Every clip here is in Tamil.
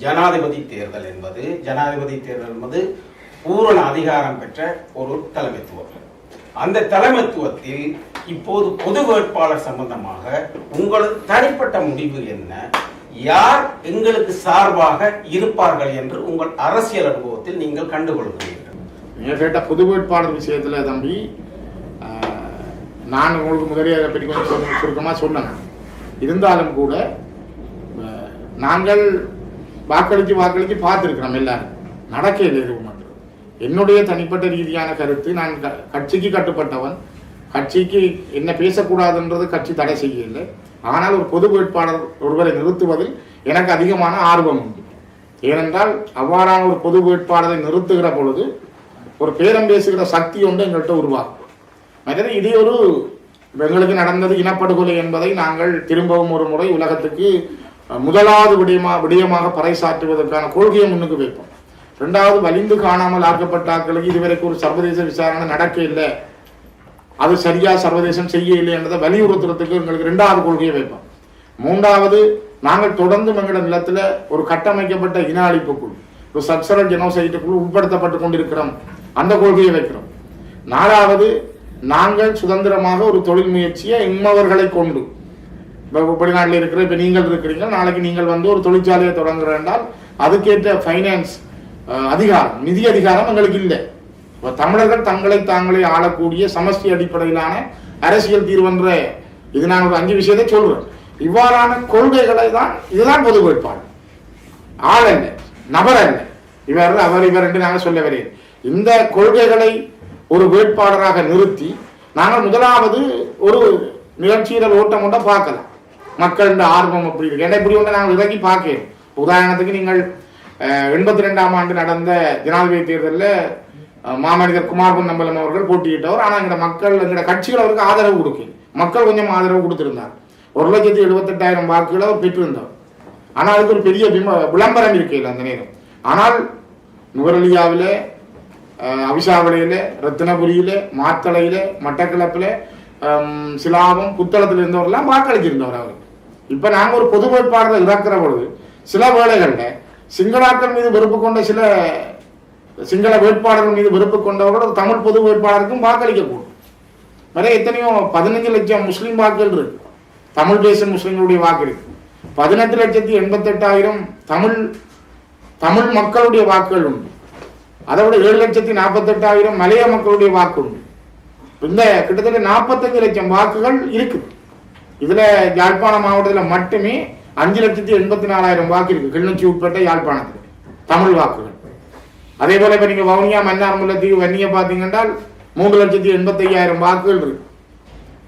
ஜனாதிபதி தேர்தல் என்பது ஜனாதிபதி தேர்தல் என்பது பூரண அதிகாரம் பெற்ற ஒரு தலைமைத்துவம். அந்த தலைமைத்துவத்தில் இப்போது பொது வேட்பாளர் சம்பந்தமாக உங்களது தனிப்பட்ட முடிவு என்ன? யார் எங்களுக்கு சார்பாக இருப்பார்கள் என்று உங்கள் அரசியல் அனுபவத்தில் நீங்கள் கண்டுகொள்கிறீர்கள். நீங்க கேட்ட வேட்பாளர் விஷயத்தில் தம்பி நான் உங்களுக்கு முதலே அதை பற்றி கொஞ்சம் சொல்லு- சொன்னேன். இருந்தாலும் கூட நாங்கள் வாக்களித்து வாக்களித்து பார்த்துருக்கிறோம் எல்லாரும். நடக்கையில் எதுவும் மட்டும். என்னுடைய தனிப்பட்ட ரீதியான கருத்து நான் க- கட்சிக்கு கட்டுப்பட்டவன். கட்சிக்கு என்ன பேசக்கூடாதுன்றது கட்சி தடை செய்யவில்லை. ஆனால் ஒரு பொது வேட்பாளர் ஒருவரை நிறுத்துவதில் எனக்கு அதிகமான ஆர்வம் உண்டு. ஏனென்றால் அவ்வாறான ஒரு பொது வேட்பாளரை நிறுத்துகிற பொழுது ஒரு பேரம் பேசுகிற சக்தி ஒன்று எங்கள்கிட்ட உருவாகும். மற்றது இதே ஒரு எங்களுக்கு நடந்தது இனப்படுகொலை என்பதை நாங்கள் திரும்பவும் ஒரு முறை உலகத்துக்கு முதலாவது விடயமா விடயமாக பறைசாற்றுவதற்கான கொள்கையை முன்னுக்கு வைப்போம். ரெண்டாவது வலிந்து காணாமல் ஆக்கப்பட்ட ஆட்களுக்கு இதுவரைக்கும் ஒரு சர்வதேச விசாரணை நடக்க இல்லை. அது சரியா சர்வதேசம் செய்ய இல்லை என்றதை வலியுறுத்துறதுக்கு எங்களுக்கு ரெண்டாவது கொள்கையை வைப்போம். மூன்றாவது நாங்கள் தொடர்ந்து எங்களோட நிலத்தில் ஒரு கட்டமைக்கப்பட்ட இன அழிப்பு குழு ஒரு சப்சரல் ஜெனோசைட்டுக்குள் உட்படுத்தப்பட்டு கொண்டிருக்கிறோம். அந்த கொள்கையை வைக்கிறோம். நாலாவது நாங்கள் சுதந்திரமாக ஒரு தொழில் முயற்சியை இம்மவர்களை கொண்டு இப்போ வெளிநாட்டில் இருக்கிற இப்போ நீங்கள் இருக்கிறீங்க நாளைக்கு நீங்கள் வந்து ஒரு தொழிற்சாலையை தொடங்குற என்றால் அதுக்கேற்ற ஃபைனான்ஸ் அதிகாரம் நிதி அதிகாரம் எங்களுக்கு இல்லை. இப்போ தமிழர்கள் தங்களை தாங்களே ஆளக்கூடிய சமஷ்டி அடிப்படையிலான அரசியல் தீர்வென்ற இது நான் ஒரு அஞ்சு விஷயத்தை சொல்றேன். இவ்வாறான கொள்கைகளை தான் இதுதான் பொது வேட்பாளர். ஆள் அல்ல நபர் அல்ல. இவர் அவர் இவர் என்று நாங்கள் சொல்ல வரேன். இந்த கொள்கைகளை ஒரு வேட்பாளராக நிறுத்தி நாங்கள் முதலாவது ஒரு நிகழ்ச்சியில் ஓட்டம் கொண்ட பார்க்கலாம். மக்களின் ஆர்வம் அப்படி இருக்கு. ஏன்னா இப்படி ஒன்று நாங்கள் விலகி பார்க்கிறோம் உதாரணத்துக்கு நீங்கள் எண்பத்தி ரெண்டாம் ஆண்டு நடந்த ஜனாதிபதி தேர்தலில் மாமனிதர் குமார் பொன்னம்பலம் அவர்கள் போட்டியிட்டவர். ஆனால் எங்க மக்கள் எங்களோட கட்சிகள் அவருக்கு ஆதரவு கொடுக்கு மக்கள் கொஞ்சம் ஆதரவு கொடுத்திருந்தார். ஒரு லட்சத்தி எழுபத்தெட்டாயிரம் வாக்குகளை அவர் பெற்றிருந்தவர் ஆனால் அதுக்கு ஒரு பெரிய விம- விளம்பரம் இருக்கையில் அந்த நேரம். ஆனால் நுவரலியாவில் அவிசாவளையில் ரத்தினபுரியில் மாத்தளையில் மட்டக்களப்பில் சிலாபம் புத்தளத்தில் இருந்தவரெல்லாம் வாக்களிச்சிருந்தவர் அவர் இப்போ நாங்கள் ஒரு பொது வேட்பாளர் இறக்குற பொழுது சில வேளைகளில் சிங்களாக்கள் மீது வெறுப்பு கொண்ட சில சிங்கள வேட்பாளர்கள் மீது வெறுப்பு கொண்டவர்கள் ஒரு தமிழ் பொது வேட்பாளருக்கும் வாக்களிக்கக்கூடும் நிறைய எத்தனையோ பதினஞ்சு லட்சம் முஸ்லீம் வாக்குகள் இருக்கு தமிழ் பேசும் முஸ்லீம்களுடைய வாக்கு இருக்கு பதினெட்டு லட்சத்தி எண்பத்தெட்டாயிரம் தமிழ் தமிழ் மக்களுடைய வாக்குகள் உண்டு அதை விட ஏழு லட்சத்தி நாற்பத்தெட்டாயிரம் மலைய மக்களுடைய வாக்கு உண்டு இந்த கிட்டத்தட்ட நாற்பத்தஞ்சு லட்சம் வாக்குகள் இருக்குது இதுல யாழ்ப்பாணம் மாவட்டத்தில் மட்டுமே அஞ்சு லட்சத்தி எண்பத்தி நாலாயிரம் வாக்கு இருக்கு. கிளிநொச்சி உட்பட்ட யாழ்ப்பாணத்தில். தமிழ் வாக்குகள். அதே போல இப்ப நீங்க வவுனியா மன்னார் முல்லத்தீவு வன்னியை பார்த்தீங்கன்னா மூன்று லட்சத்தி எண்பத்தி ஐயாயிரம் வாக்குகள் இருக்கு.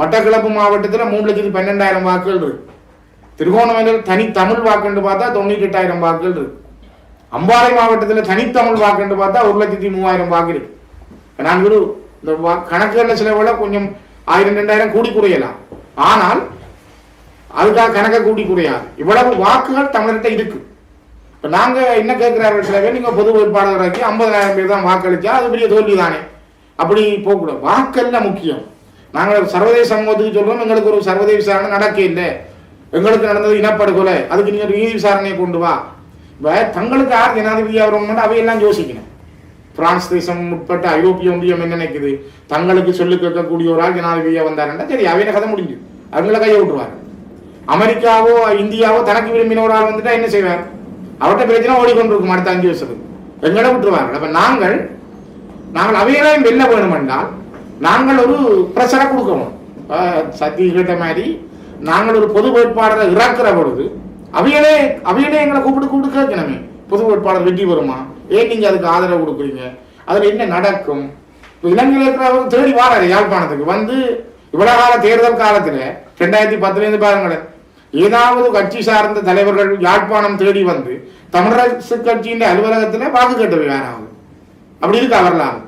மட்டக்கிழப்பு மாவட்டத்தில் மூணு லட்சத்தி பன்னெண்டாயிரம் வாக்குகள் இருக்கு. திருகோணமலையில் தனி தமிழ் வாக்குன்னு பார்த்தா தொண்ணூற்றி எட்டாயிரம் வாக்குகள் இருக்கு. அம்பாறை மாவட்டத்தில் தனித்தமிழ் வாக்குன்னு பார்த்தா ஒரு லட்சத்தி மூவாயிரம் வாக்கு இருக்கு. நான் ஒரு இந்த வா- கணக்குகள்ல கொஞ்சம் ஆயிரம் ரெண்டாயிரம் கூடி குறையலாம். ஆனால் அதுக்காக கணக்கை கூடி குறையாது. இவ்வளவு வாக்குகள் தமிழர்கிட்ட இருக்கு. இப்போ நாங்கள் என்ன கேட்குறாரு சில பேர் நீங்கள் பொது வேட்பாளராக்கி ஐம்பதாயிரம் பேர் தான் வாக்களிச்சா அது பெரிய தோல்வி தானே அப்படி போகக்கூடாது. வாக்கல்ல முக்கியம். நாங்கள் சர்வதேச சமூகத்துக்கு சொல்கிறோம் எங்களுக்கு ஒரு சர்வதேச விசாரணை நடக்க இல்லை. எங்களுக்கு நடந்தது இனப்படுகொலை. அதுக்கு நீங்கள் ஒரு நீதி விசாரணையை கொண்டு வா. இப்போ தங்களுக்கு யார் ஜனாதிபதியா வரணும்னு அவையெல்லாம் யோசிக்கணும். பிரான்ஸ் தேசம் உட்பட்ட ஐரோப்பிய ஒன்றியம் என்ன நினைக்குது? தங்களுக்கு சொல்லி கேட்கக்கூடிய ஒரு ஆள் ஜனாதிபதியா வந்தாருன்னா சரி அவையின கதை முடிஞ்சு. அவங்கள கையை விட்டுருவார். அமெரிக்காவோ இந்தியாவோ தனக்கு விரும்பின ஒரு ஆள் வந்துட்டா என்ன செய்வார்? அவர்கிட்ட பிரச்சனை ஓடிக்கொண்டிருக்கும் அடுத்த அஞ்சு வருஷத்துக்கு. எங்களை விட்டுருவார்கள். அப்ப நாங்கள் நாங்கள் அவைகளையும் வெல்ல வேணும் என்றால் நாங்கள் ஒரு பிரச்சனை கொடுக்கணும். சத்தி கேட்ட மாதிரி நாங்கள் ஒரு பொது வேட்பாளரை இறக்குற பொழுது அவைகளே அவைகளே எங்களை கூப்பிட்டு கூப்பிட்டு கேட்கணுமே. பொது வேட்பாளர் வெற்றி வருமா ஏன் நீங்க அதுக்கு ஆதரவு கொடுக்குறீங்க? அதுல என்ன நடக்கும்? இப்போ இலங்கையில் இருக்கிறவங்க தேடி வாராரு யாழ்ப்பாணத்துக்கு. வந்து இவ்வளவு கால தேர்தல் காலத்துல ரெண்டாயிரத்தி பத்துலேருந்து பாருங்களேன் ஏதாவது கட்சி சார்ந்த தலைவர்கள் யாழ்ப்பாணம் தேடி வந்து தமிழரசு கட்சியின் அலுவலகத்துல வாக்கு கேட்டு யாராவது? அப்படி இருக்கா வரலாறு?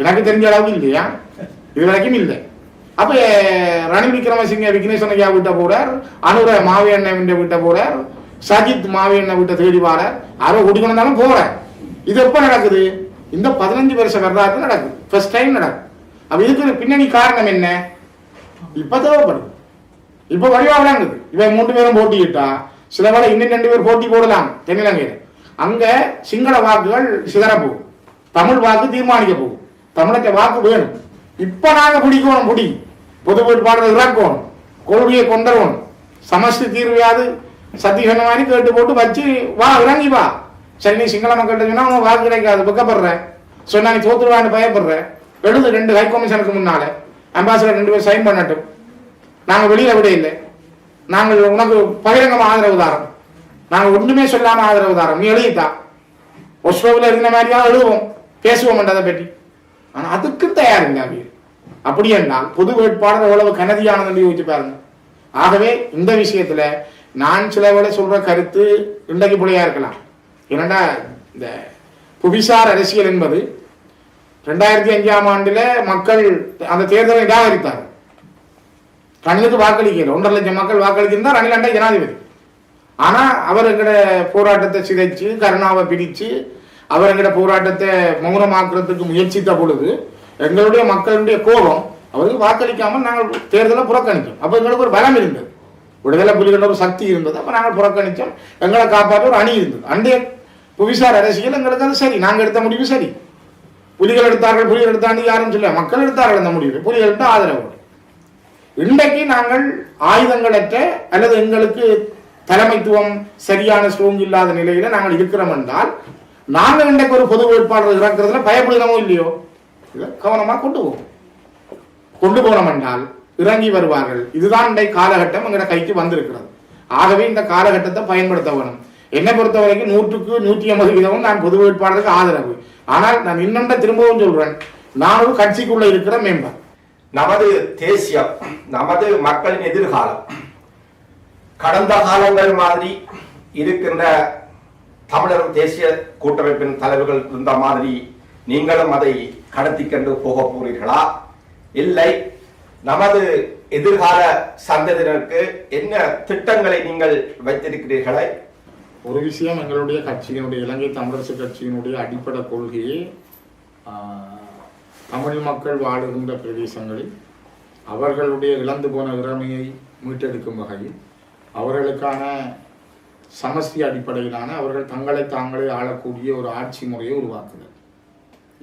எனக்கு தெரிஞ்ச அளவுக்கு இல்லையா? இது வரைக்கும் இல்லை. அப்ப ரணில் விக்ரமசிங்க விக்னேஸ்வரன் ஐயா வீட்டை போறார் அனுர மாவியண்ணன் வீட்டை வீட்டை போறார் சஜித் மாவியண்ணன் வீட்டை தேடி வாரார் யாரோ குடிக்கணும் போறார். இது எப்போ நடக்குது? இந்த பதினஞ்சு வருஷ வரலாற்று நடக்குது. ஃபர்ஸ்ட் டைம் நடக்குது. அப்போ இதுக்கு பின்னணி காரணம் என்ன? இப்போ தேவைப்படுது. இப்போ வடிவா இவன் மூன்று பேரும் போட்டிக்கிட்டா சில வேலை இன்னும் ரெண்டு பேர் போட்டி போடலாம் தென்னிலங்கையில். அங்கே சிங்கள வாக்குகள் சிதற போகும். தமிழ் வாக்கு தீர்மானிக்க போகும். தமிழக வாக்கு வேணும். இப்போ நாங்கள் பிடிக்கணும் பிடி பொது வேட்பாளர் இறக்கணும். கொள்கையை கொண்டவன் சமஸ்தி தீர்வையாது சத்தியகனமானி கேட்டு போட்டு வச்சு வா இறங்கி வா. சரி நீ சிங்கள மக்கள்கிட்ட சொன்னா உனக்கு வாக்கு கிடைக்காது பக்கப்படுற சொன்னா நீ தோத்துருவான்னு பயப்படுற எழுது ரெண்டு ஹை கமிஷனுக்கு முன்னால. அம்பாசிடர் ரெண்டு பேர் சைன் பண்ணட்டும். நாங்க வெளியில விட இல்லை. நாங்கள் உனக்கு பகிரங்கமா ஆதரவு தாரோம். நாங்க ஒன்றுமே சொல்லாம ஆதரவு தாரோம். நீ எழுதித்தா. ஒஸ்லோவில் இருந்த மாதிரியா எழுதுவோம். பேசுவோம் அதை பற்றி. ஆனா அதுக்கும் தயார் அப்படி அப்படி என்றால் பொது வேட்பாளர் எவ்வளவு கனதியானது என்று யோசிச்சு பாருங்க. ஆகவே இந்த விஷயத்துல நான் சில வேலை சொல்ற கருத்து இன்றைக்கு பிள்ளையா இருக்கலாம். என்னடா இந்த புவிசார் அரசியல் என்பது ரெண்டாயிரத்தி அஞ்சாம் ஆண்டில் மக்கள் அந்த தேர்தலை நிராகரித்தார்கள். ரணிலுக்கு வாக்களிக்கல. ஒன்றரை லட்சம் மக்கள் வாக்களிச்சிருந்தா ரணில் அண்டா ஜனாதிபதி. ஆனால் அவர் எங்கட போராட்டத்தை சிதைச்சு கருணாவை பிரிச்சு அவர் எங்கட போராட்டத்தை மௌனமாக்குறதுக்கு முயற்சித்த பொழுது எங்களுடைய மக்களுடைய கோபம் அவருக்கு வாக்களிக்காமல் நாங்கள் தேர்தலை புறக்கணிக்கும் அப்போ எங்களுக்கு ஒரு பலம் இருந்தது. விடுதலை புலிகள் ஒரு சக்தி இருந்தது. அப்போ நாங்கள் புறக்கணித்தோம். எங்களை காப்பாற்ற ஒரு அணி இருந்தது. அன்றைய புவிசார் அரசியல் எங்களுக்கு சரி நாங்கள் எடுத்த முடிவு சரி. புலிகள் எடுத்தார்கள் புலிகள் எடுத்தாண்டு யாரும் சொல்ல மக்கள் எடுத்தார்கள் அந்த முடிவு. புலிகளுக்கு ஆதரவு. இன்றைக்கு நாங்கள் ஆயுதங்களற்ற அல்லது எங்களுக்கு தலைமைத்துவம் சரியான ஸ்ட்ரோங் இல்லாத நிலையில நாங்கள் இருக்கிறோம் என்றால் நாங்கள் இன்றைக்கு ஒரு பொது வேட்பாளர் இறக்குறதுல பயப்படுகிறோமோ இல்லையோ? இதை கவனமா கொண்டு போவோம். கொண்டு போனோம் என்றால் இறங்கி வருவார்கள். இதுதான் இன்றைய காலகட்டம் எங்கட கைக்கு வந்திருக்கிறது. ஆகவே இந்த காலகட்டத்தை பயன்படுத்த வேணும். என்னை பொறுத்த வரைக்கும் நூற்றுக்கு நூற்றி ஐம்பது வீதமும் நான் பொது வேட்பாளருக்கு ஆதரவு. ஆனால் நான் இன்னொன்ற திரும்பவும் சொல்றேன். நான் ஒரு கட்சிக்குள்ள இருக்கிற மேம்பர் நமது தேசியம் நமது மக்களின் எதிர்காலம். கடந்த காலங்கள் மாதிரி இருக்கின்ற தமிழர் தேசிய கூட்டமைப்பின் தலைவர்கள் இருந்த மாதிரி நீங்களும் அதை கடத்தி கொண்டு போக போகிறீர்களா? இல்லை. நமது எதிர்கால சந்ததியினருக்கு என்ன திட்டங்களை நீங்கள் வைத்திருக்கிறீர்களே? ஒரு விஷயம் எங்களுடைய கட்சியினுடைய இலங்கை தமிழரசு கட்சியினுடைய அடிப்படை கொள்கையே தமிழ் மக்கள் வாழுகின்ற பிரதேசங்களில் அவர்களுடைய இழந்து போன இறமையை மீட்டெடுக்கும் வகையில் அவர்களுக்கான சமஸ்தி அடிப்படையிலான அவர்கள் தங்களை தாங்களே ஆளக்கூடிய ஒரு ஆட்சி முறையை உருவாக்குதல்.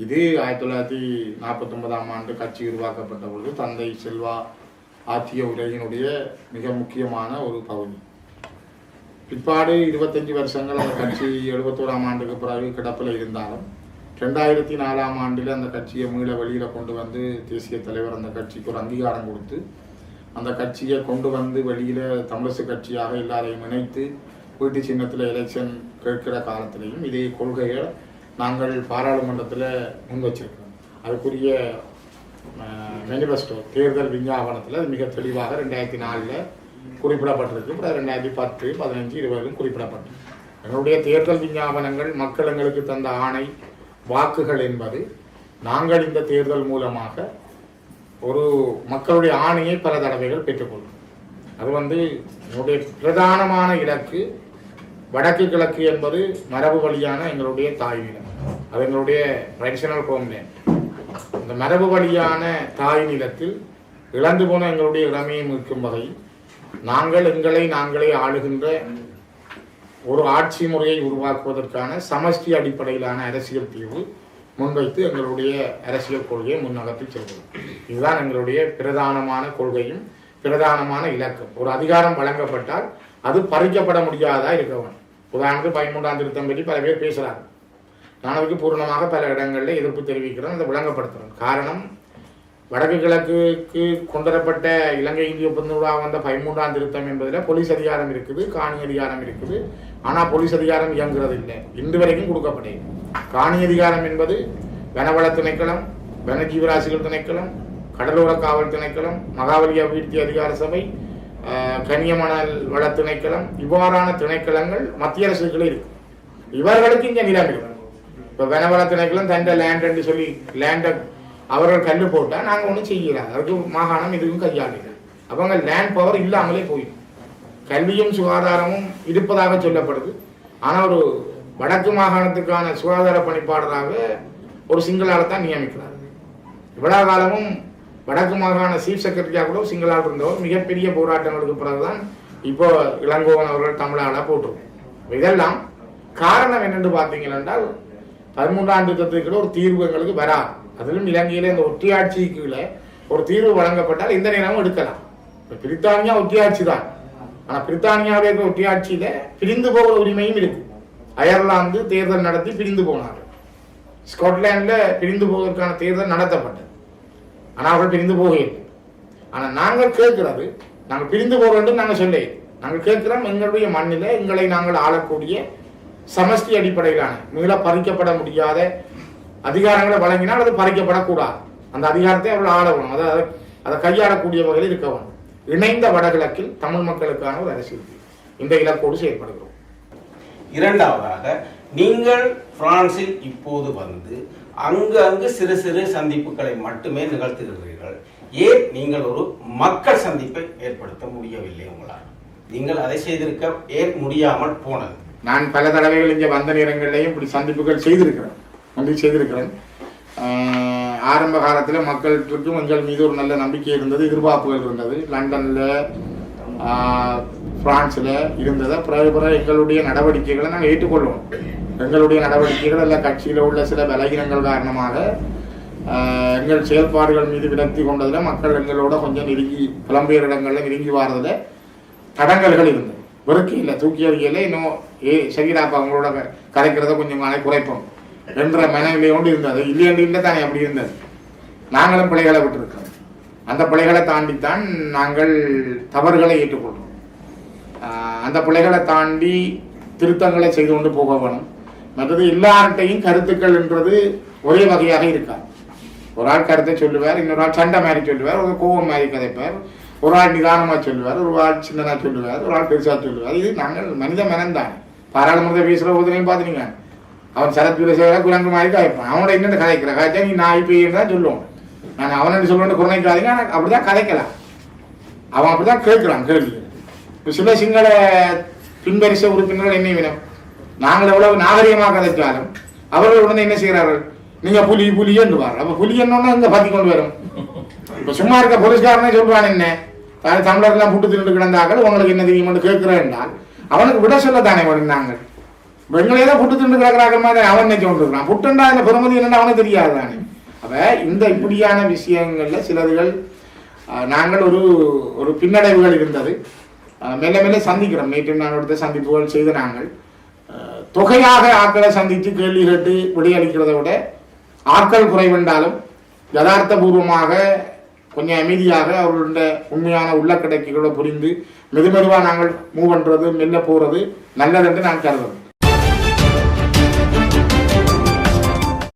இது ஆயிரத்தி தொள்ளாயிரத்தி நாற்பத்தொன்பதாம் ஆண்டு கட்சி உருவாக்கப்பட்ட பொழுது தந்தை செல்வா ஆற்றிய உலகினுடைய மிக முக்கியமான ஒரு பகுதி. பிற்பாடு இருபத்தஞ்சு வருஷங்கள் அந்த கட்சி எழுபத்தோராம் ஆண்டுக்கு பிறகு கிடப்பில் இருந்தாலும் ரெண்டாயிரத்தி நாலாம் ஆண்டில் அந்த கட்சியை மீள வெளியில் கொண்டு வந்து தேசிய தலைவர் அந்த கட்சிக்கு ஒரு அங்கீகாரம் கொடுத்து அந்த கட்சியை கொண்டு வந்து வெளியில் தமிழரசு கட்சியாக எல்லாரையும் இணைத்து வீட்டு சின்னத்தில் எலெக்ஷன் கேட்கிற காலத்திலையும் இதே கொள்கையை நாங்கள் பாராளுமன்றத்தில் முன் வச்சிருக்கிறோம். அதுக்குரிய மேனிஃபெஸ்டோ தேர்தல் விஞ்ஞாபனத்தில் மிக தெளிவாக ரெண்டாயிரத்தி நாலில் குறிப்பிடப்பட்டிருக்கு. அப்புறம் ரெண்டாயிரத்தி பத்து பதினஞ்சு இருபதிலும் குறிப்பிடப்பட்டிருக்கு எங்களுடைய தேர்தல் விஞ்ஞாபனங்கள் மக்கள் எங்களுக்கு தந்த ஆணை வாக்குகள் என்பது நாங்கள் இந்த தேர்தல் மூலமாக ஒரு மக்களுடைய ஆணையை பல தடவைகள் பெற்றுக்கொள்ளும் அது வந்து என்னுடைய பிரதானமான இலக்கு வடக்கு கிழக்கு என்பது மரபு வழியான எங்களுடைய தாய் நிலம். அது எங்களுடைய ட்ரெடிஷனல் ஹோம்லேண்ட் இந்த மரபு வழியான தாய் நிலத்தில் இழந்து போன எங்களுடைய இளமையை மீட்கும் வகையில் நாங்கள் எங்களை நாங்களே ஆளுகின்ற ஒரு ஆட்சி முறையை உருவாக்குவதற்கான சமஷ்டி அடிப்படையிலான அரசியல் தீர்வு முன்வைத்து எங்களுடைய அரசியல் கொள்கையை முன்னகர்த்தி செல்கிறோம் இதுதான் எங்களுடைய பிரதானமான கொள்கையும் பிரதானமான இலக்கம். ஒரு அதிகாரம் வழங்கப்பட்டால் அது பறிக்கப்பட முடியாதா இருக்க வேண்டும். உதாரணத்துக்கு பதிமூன்றாம் திருத்தம் பற்றி பல பேர் பேசுகிறாங்க நான் அதுக்கு பூர்ணமாக பல இடங்களில் எதிர்ப்பு தெரிவிக்கிறேன் அதை விளங்கப்படுத்துகிறேன். காரணம் வடக்கு கிழக்குக்கு கொண்டுவரப்பட்ட இலங்கை இந்திய ஒப்பந்தமாக வந்த பதிமூன்றாம் திருத்தம் என்பதில் போலீஸ் அதிகாரம் இருக்குது காணி அதிகாரம் இருக்குது. ஆனால் போலீஸ் அதிகாரம் இயங்குறது இல்லை. இன்று வரைக்கும் கொடுக்கப்பட்டது. காணி அதிகாரம் என்பது வனவள திணைக்களம் வனஜீவராசிகள் திணைக்களம் கடலோர காவல் திணைக்களம் மகாவலி அபிவிருத்தி அதிகார சபை கனியமணல் வள திணைக்களம் இவ்வாறான திணைக்களங்கள் மத்திய அரசுகளே இருக்கு. இவர்களுக்கு இங்கே நிலம் இருக்கும் இப்போ வனவள திணைக்களம் தண்ட லேண்ட் என்று சொல்லி லேண்டை அவர்கள் கல் போட்டால் நாங்கள் ஒன்றும் செய்யலாம் அதுக்கு மாகாணம் இதுவும் அப்போ அவங்க லேண்ட் பவர் இல்லாமலே போயிடும் கல்வியும் சுகாதாரமும் இருப்பதாக சொல்லப்படுது. ஆனால் ஒரு வடக்கு மாகாணத்துக்கான சுகாதார பணிப்பாளராக ஒரு சிங்களால் தான் நியமிக்கிறார். இவ்வளவு காலமும் வடக்கு மாகாண சீஃப் செக்ரட்டரியாக கூட சிங்களால் இருந்தவர். மிகப்பெரிய போராட்டங்களுக்கு பிறகுதான் இப்போ இளங்கோவன் அவர்கள் தமிழால போட்டிருக்கோம். இதெல்லாம் காரணம் என்னென்று பார்த்தீங்கன்னா என்றால் பதிமூன்றாம் திட்டத்துக்கு ஒரு தீர்வு எங்களுக்கு வராது. அதிலும் இலங்கையில் இந்த ஒற்றையாட்சிக்கு கீழே ஒரு தீர்வு வழங்கப்பட்டால் இந்த நேரமும் எடுக்கலாம். இப்போ பிரித்தானியா ஒற்றையாட்சி தான். ஆனால் பிரித்தானியாவில் இருக்கிற ஒற்றையாட்சியில பிரிந்து போகிற உரிமையும் இருக்கு. அயர்லாந்து தேர்தல் நடத்தி பிரிந்து போனார்கள். ஸ்காட்லாண்டில் பிரிந்து போவதற்கான தேர்தல் நடத்தப்பட்டது. ஆனால் அவர்கள் பிரிந்து போகவில்லை ஆனால் நாங்கள் கேட்கிறது நாங்கள் பிரிந்து போக வேண்டும் நாங்கள் சொல்ல நாங்கள் கேட்கிறோம் எங்களுடைய மண்ணில் எங்களை நாங்கள் ஆளக்கூடிய சமஷ்டி அடிப்படையிலான மீள பறிக்கப்பட முடியாத அதிகாரங்களை வழங்கினால் அது பறிக்கப்படக்கூடாது. அந்த அதிகாரத்தை அவர்கள் ஆளணும் அதாவது அதை கையாளக்கூடிய வகையில் இருக்க வேண்டும். இணைந்த வடகிழக்கில் தமிழ் மக்களுக்கான ஒரு அரசியல். இந்த இலக்கோடு செயல்படுகிறோம். இரண்டாவதாக நீங்கள் பிரான்சில் இப்போது வந்து அங்கு அங்கு சிறு சிறு சந்திப்புகளை மட்டுமே நிகழ்த்துகிறீர்கள். ஏன் நீங்கள் ஒரு மக்கள் சந்திப்பை ஏற்படுத்த முடியவில்லை உங்களால்? நீங்கள் அதை செய்திருக்க ஏன் முடியாமல் போனது? நான் பல தடவைகள் இங்கே வந்த நேரங்களிலேயும் இப்படி சந்திப்புகள் செய்திருக்கிறேன். வந்து செய்திருக்கிறேன் ஆரம்ப காலத்தில் மக்களுக்கும் எங்கள் மீது ஒரு நல்ல நம்பிக்கை இருந்தது எதிர்பார்ப்புகள் இருந்தது. லண்டனில் பிரான்ஸில் இருந்ததை பிறகு பிறகு எங்களுடைய நடவடிக்கைகளை நாங்கள் ஏற்றுக்கொள்வோம். எங்களுடைய நடவடிக்கைகள் இல்லை கட்சியில் உள்ள சில பலகீனங்கள் காரணமாக எங்கள் செயல்பாடுகள் மீது விலக்தி கொண்டதில் மக்கள் எங்களோட கொஞ்சம் நெருங்கி புலம்பெயர் இடங்களில் நெருங்கி வாரதில் தடங்கல்கள் இருந்தது. வெறுக்கி இல்லை தூக்கி அறிக்கையில் இன்னும் ஏ சரிடாப்பா அவங்களோட க- கொஞ்சம் நாளை குறைப்போம். என்ற மனநிலையோடு இருந்தது. இல்லையென்று இல்லை தானே அப்படி இருந்தது. நாங்களும் பிழைகளை விட்டுருக்கோம் அந்த பிழைகளை தாண்டித்தான் நாங்கள் தவறுகளை ஏற்றுக்கொள்கிறோம். அந்த பிழைகளை தாண்டி திருத்தங்களை செய்து கொண்டு போக வேணும். மற்றது எல்லார்ட்டையும் கருத்துக்கள் என்றது ஒரே வகையாக இருக்காது. ஒரு ஆள் கருத்தை சொல்லுவார் இன்னொரு ஆள் சண்டை மாதிரி சொல்லுவார் ஒரு கோபம் மாதிரி கதைப்பார். ஒரு ஆள் நிதானமாக சொல்லுவார் ஒரு ஆள் சின்னதாக சொல்லுவார் ஒரு ஆள் பெருசாக சொல்லுவார். இது நாங்கள் மனித மனம்தான். பாராளுமன்ற பேசுகிற போதுலையும் பார்த்துனீங்க அவன் சரத் பேசுகிற குரங்கு மாதிரி கதைப்பான் அவனோட என்னென்ன கதைக்கிற காய்ச்சா நீ நான் இப்போ தான் சொல்லுவோம் நான் அவனை சொல்லுவேன் குறைக்காதீங்க ஆனால் அப்படிதான் கதைக்கலாம். அவன் அப்படிதான் கேட்கலாம் கேள்வி. இப்போ சில சிங்கள பின்பரிசை உறுப்பினர்கள் என்ன வினம் நாங்கள் எவ்வளவு நாகரிகமாக கதைச்சாலும் அவர்கள் உடனே என்ன செய்கிறார்கள்? நீங்கள் புலி புலி என்றுவார். அப்போ புலி என்னன்னா இங்க கொண்டு வரும்? இப்போ சும்மா இருக்க போலீஸ்காரனே சொல்லுவான் என்ன? தமிழர்லாம் புட்டு தின்னு கிடந்தாக்கள் உங்களுக்கு என்ன தெரியுமான்னு கேட்கிறேன் என்றால் அவனுக்கு விட சொல்லத்தானே வேணும் நாங்கள்? பெண்களே தான் புட்டு தின்னு கிடக்கிறாங்க மாதிரி அவன் நினைச்சு கொண்டிருக்கிறான் புட்டுண்டா இந்த பெருமதி என்னன்னு அவனுக்கு தெரியாது தானே. அப்ப இந்த இப்படியான விஷயங்கள்ல சிலதுகள் நாங்கள் ஒரு ஒரு பின்னடைவுகள் இருந்தது. மெல்ல மெல்ல சந்திக்கிறோம். நேற்று நாங்கள் எடுத்த சந்திப்புகள் செய்து நாங்கள். தொகையாக ஆட்களை சந்தித்து கேள்வி கேட்டு விடையளிக்கிறதை விட ஆட்கள் குறைவென்றாலும் யதார்த்தபூர்வமாக கொஞ்சம் அமைதியாக அவர்களுடைய உண்மையான உள்ள உள்ளக்கடைக்குகளை புரிந்து மெதுமெதுவாக நாங்கள் மூவ் பண்ணுறது மெல்ல போகிறது நல்லது என்று நான் கருதுறேன்